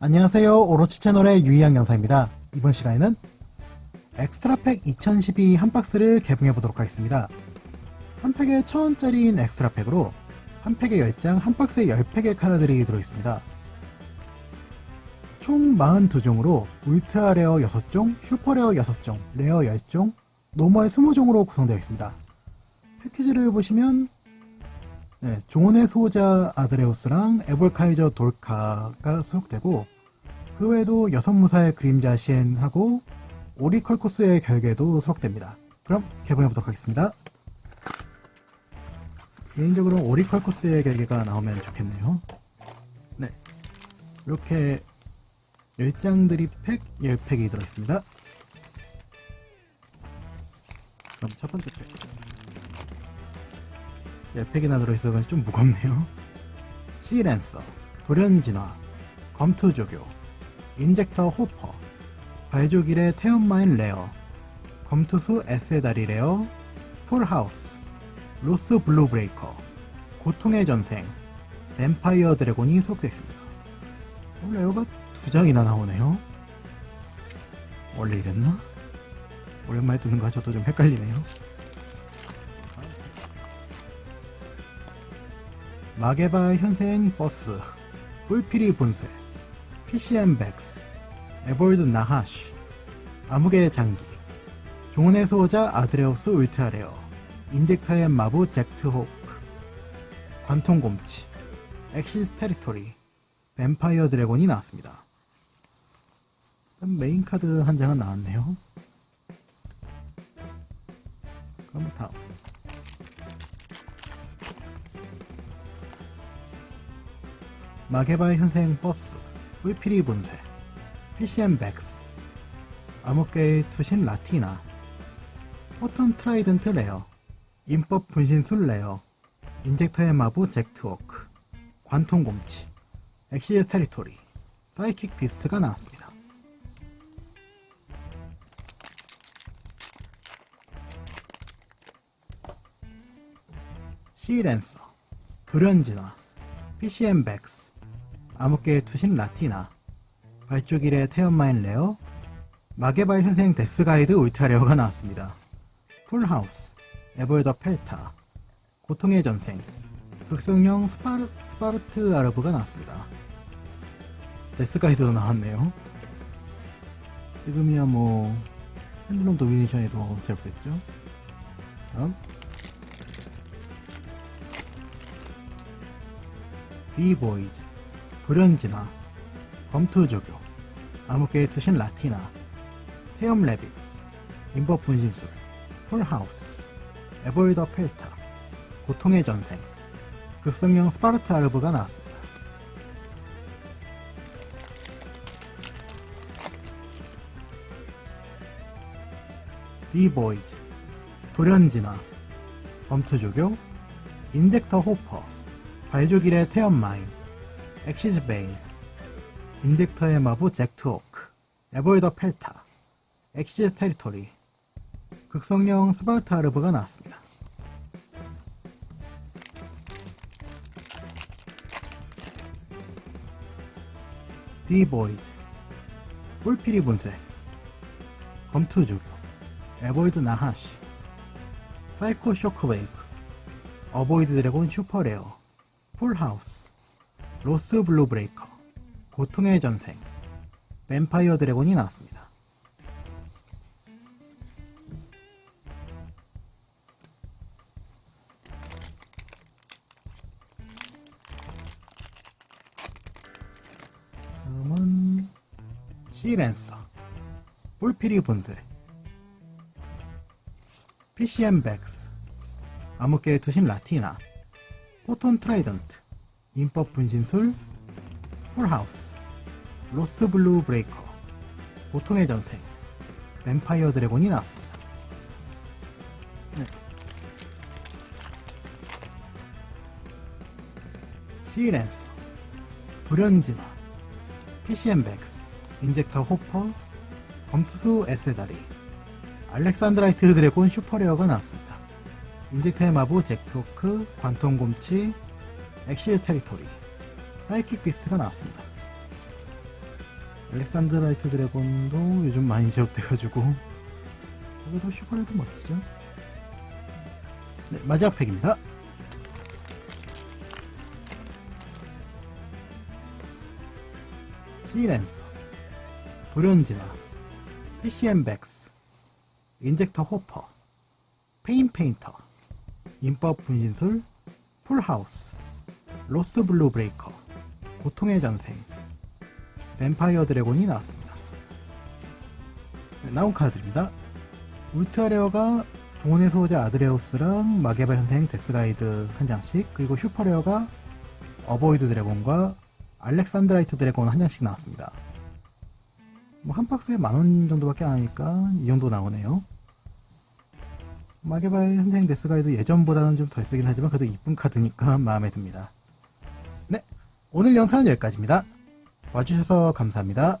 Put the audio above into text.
안녕하세요. 오로치 채널의 유이양 영상입니다. 이번 시간에는 엑스트라팩 2012 한 박스를 개봉해 보도록 하겠습니다. 한 팩에 1000원짜리인 엑스트라팩으로 한 팩에 10장, 한 박스에 10팩의 카드들이 들어있습니다. 총 42종으로 울트라 레어 6종, 슈퍼 레어 6종, 레어 10종, 노멀 20종으로 구성되어 있습니다. 패키지를 보시면 네, 종혼의 수호자 아드레우스랑 에볼카이저 돌카가 수록되고 그 외에도 여섯 무사의 그림자 시엔하고 오리컬코스의 결계도 수록됩니다. 그럼 개봉해 보도록 하겠습니다. 개인적으로 오리컬코스의 결계가 나오면 좋겠네요. 네, 이렇게 10장들이 팩 10팩이 들어있습니다. 그럼 첫 번째 팩. 10팩이나 들어있어서 좀 무겁네요. 시랜서, 돌연진화, 검투조교, 인젝터 호퍼, 발조길의 태연마인 레어, 검투수 에세다리 레어, 풀하우스, 로스 블루 브레이커, 고통의 전생, 뱀파이어 드래곤이 수록되어 있습니다. 어, 레어가 두 장이나 나오네요. 원래 이랬나? 오랜만에 듣는 거 저도 좀 헷갈리네요. 마게바 현생 버스, 뿔피리 분쇄, PCM 백스, 에볼드 나하시, 암흑의 장기, 종혼의 수호자 아드레우스 울트라레어, 인젝터의 마부 잭트 호크, 관통곰치, 엑시즈 테리토리, 뱀파이어 드래곤이 나왔습니다. 메인 카드 한 장은 나왔네요. 그럼 다음. 마게바의 현생 버스, 뿔피리 분쇄, PCM 백스, 암흑계의 투신 라티나, 포톤 트라이던트 레어, 인법 분신술 레어, 인젝터의 마부 잭트워크, 관통곰치, 엑시즈 테리토리, 사이킥 비스트가 나왔습니다. 시랜서, 돌연진화, PCM 백스, 암흑계의 투신 라티나, 발조길의 태연마인 레어, 마게발 현생 데스가이드 울트라 레어가 나왔습니다. 풀하우스, 에버더 펠타, 고통의 전생, 극성형 스파르, 스파르트 아르브가 나왔습니다. 데스가이드도 나왔네요. 지금이야 뭐 핸드론 도미네이션에도 제압됐죠. 다음 비보이즈, 불연진화, 검투조교, 암흑계의 투신 라티나, 태염 레빗, 인법 분신술, 풀하우스, 에볼더 펠타, 고통의 전생, 극성형 스파르트 아르브가 나왔습니다. 디보이즈, 돌연진화, 검투조교, 인젝터 호퍼, 발조길의 태연마인, 엑시즈 베인, 인젝터의 마부 잭트워크, 에보이더 펠타, 엑시즈 테리토리, 극성형 스파르트 아르브가 나왔습니다. 디보이즈, 뿔피리 분쇄, 검투조교, 에보이드 나하시, 사이코 쇼크웨이브, 어보이드 드래곤 슈퍼레어, 풀하우스, 로스 블루 브레이커, 고통의 전생, 뱀파이어 드래곤이 나왔습니다. 다음은 시랜서, 뿔피리 분쇄, PCM 백스, 암흑계의 투신 라티나, 포톤 트라이던트, 인법 분신술, 풀하우스, 로스 블루 브레이커, 보통의 전생, 뱀파이어 드래곤이 나왔습니다. 네. 시랜서, 불연진화, PCM 백스, 인젝터 호퍼, 검투수 에세다리, 알렉산드라이트 드래곤 슈퍼레어가 나왔습니다. 인젝터의 마부 잭토크, 관통곰치, 엑시즈 테리토리, 사이킥 비스트가 나왔습니다. 알렉산드 라이트 드래곤도 요즘 많이 제압돼가지고 여기도 슈퍼레도 멋지죠? 네 마지막 팩입니다. 시랜서 돌연진화 PCM 백스 인젝터 호퍼 페인 페인터 인법 분신술 풀하우스 로스 블루 브레이커 고통의 전생 뱀파이어 드래곤이 나왔습니다. 네, 나온 카드입니다. 울트라레어가 동원의 소호자 아드레우스랑 마게바 현생 데스가이드 한 장씩 그리고 슈퍼레어가 어보이드 드래곤과 알렉산드라이트 드래곤 한 장씩 나왔습니다. 뭐 한 박스에 만 원 정도밖에 안 하니까 이 정도 나오네요. 마게바 현생 데스가이드 예전보다는 좀 덜 쓰긴 하지만 그래도 이쁜 카드니까 마음에 듭니다. 네, 오늘 영상은 여기까지입니다. 봐주셔서 감사합니다.